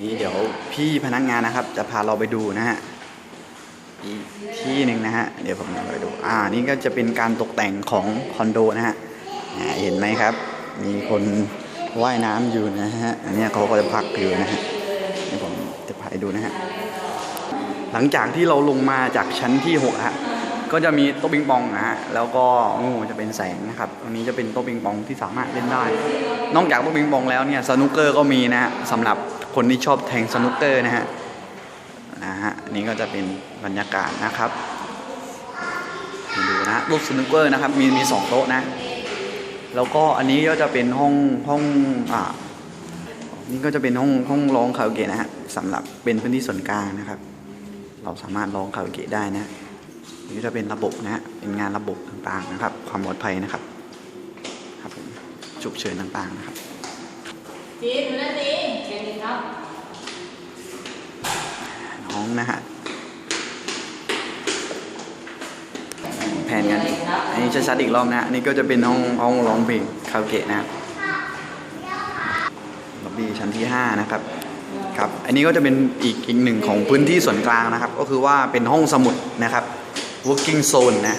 นี่เดี๋ยวพี่พนักงานนะครับ จะพาเราไปดูนะฮะอีกที่หนึ่งนะฮะเดี๋ยวผมจะไปดู อ่า นี่ก็จะเป็นการตกแต่งของคอนโดนะฮะเห็นไหมครับ มีคนว่ายน้ำอยู่นะฮะอันนี้เขาก็จะพักอยู่นะฮะเดี๋ยวผมจะพาไปดูนะฮะหลังจากที่เราลงมาจากชั้นที่หกฮะก็จะมีโต๊ะปิงปองนะฮะแล้วก็งูจะเป็นแสงนะครับตรงนี้จะเป็นโต๊ะปิงปองที่สามารถเล่นได้ นอกจากโต๊ะปิงปองแล้วเนี่ยสนุกเกอร์ก็มีนะฮะสำหรับ คนที่ชอบแทงสนุกเกอร์นะฮะนะฮะนี่ก็จะเป็นบรรยากาศนะครับดูนะรูปสนุกเกอร์นะครับมีมีสองโต๊ะนะ แล้วก็อันนี้ก็จะเป็นห้องห้องอ่านี่ก็จะเป็นห้องห้องร้องคาราโอเกะนะฮะสำหรับเป็นพื้นที่ส่วนกลางนะครับ เราสามารถร้องคาราโอเกะได้นะนนี้จะเป็นระบบนะฮะเป็นงานระบบต่างๆนะครับ ความปลอดภัยนะครับ ครับผมฉุกเฉินต่างๆนะครับจีนหรือสี ครับ น้องนะฮะแผนกัน อันนี้ชัดๆอีกรอบนะฮะอันนี่ก็จะเป็นห้องห้องร้องเพลงคาราโอเกะนะครับล็อบบี้ชั้นที่ 5 นะครับครับอันนี้ก็จะเป็นอีกอีกหนึ่งของพื้นที่ส่วนกลางนะครับ ก็คือว่าเป็นห้องสมุดนะครับ working zone นะ